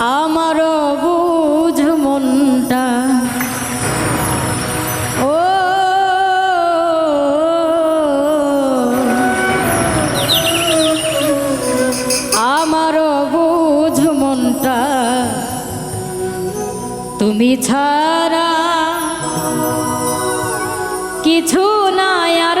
আমারও বুঝ মনটা। ও আমারও বুঝ মনটা। তুমি ছাড়া কিছু নাই আর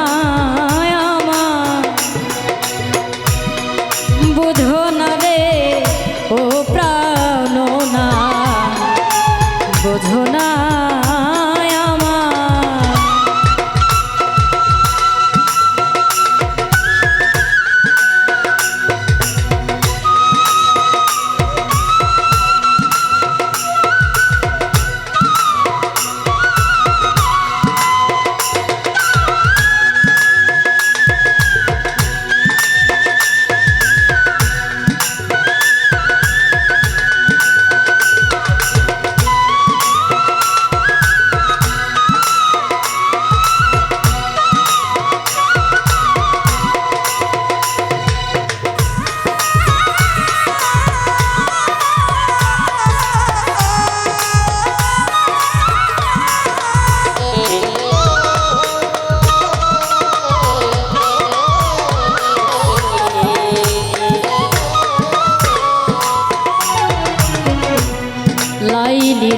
না।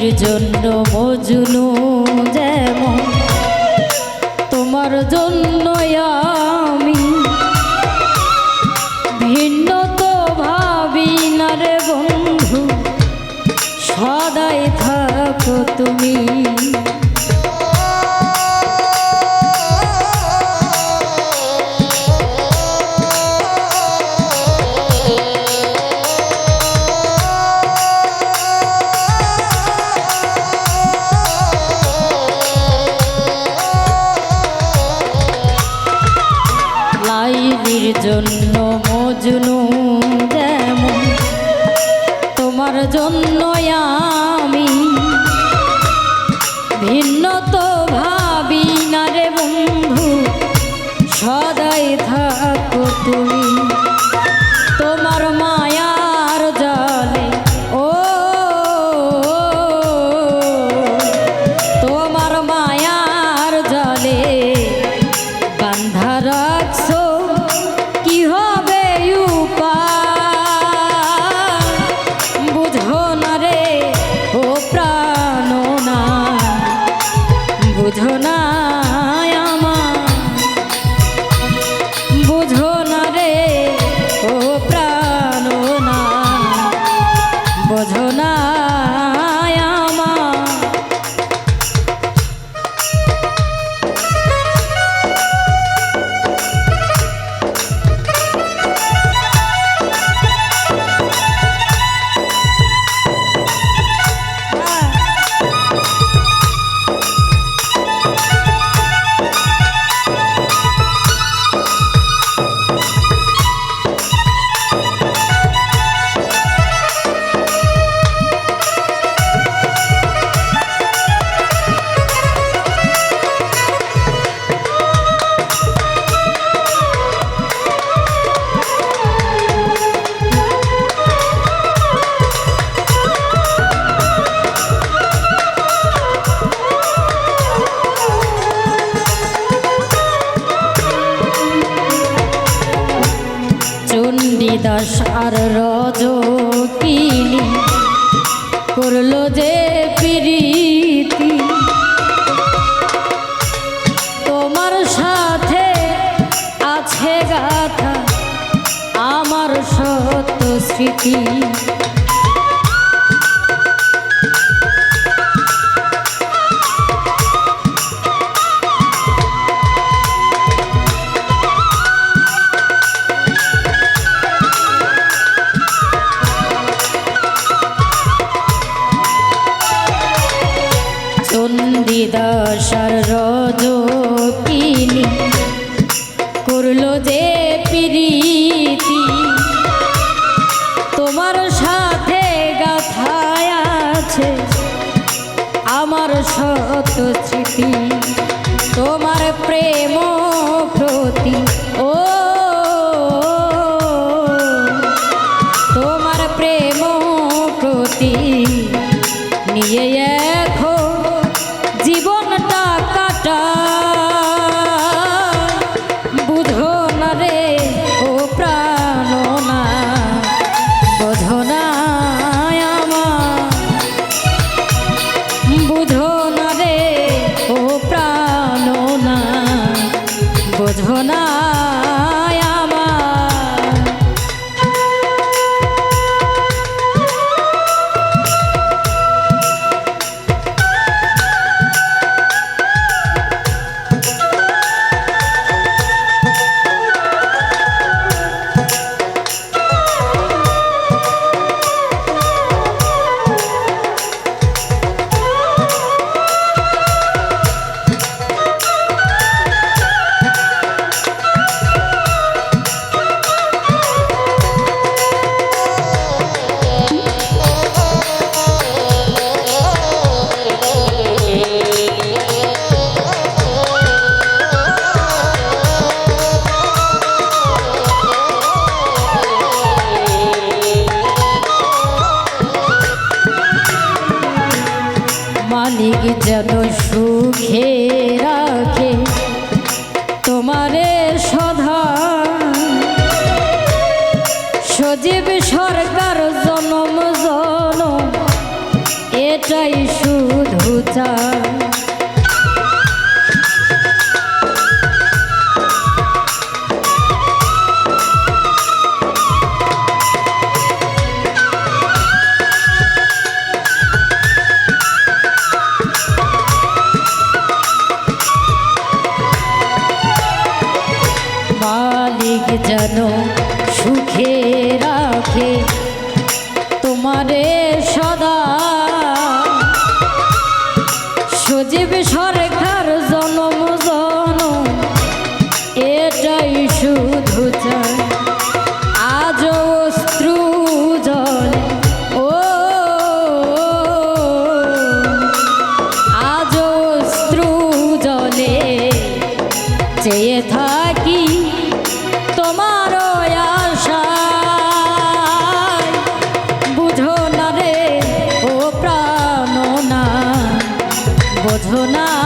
লাইলির জন্য মজুনু যেমন, তোমার জন্য আমি ভিন্ন তো ভাবি না রে বন্ধু, সদাই থাকো তুমি। লাইলির জন্য মজনু যেমন, তোমার জন্য আমি ভিন্ন তো ভাবি না রে বন্ধু, সদাই থাকো তুমি। তোমার মায়ার চণ্ডীদাস আর রজ কিনি করল যে প্রীতি। তোমার সাথে আছে গাথা আমার সত্য স্মৃতি। দিদশার রজ পিনি করল যে পিরিতি। তোমার সাথে গাথায় আছে আমার সত স্মৃতি তোমার প্রেম প্রতি। ও মালিক যেন সুখে রাখে। তোমারে সধা সজীব সরকার জনম জন এটাই শুধু চা মালিক জানো সুখেরা বোঝো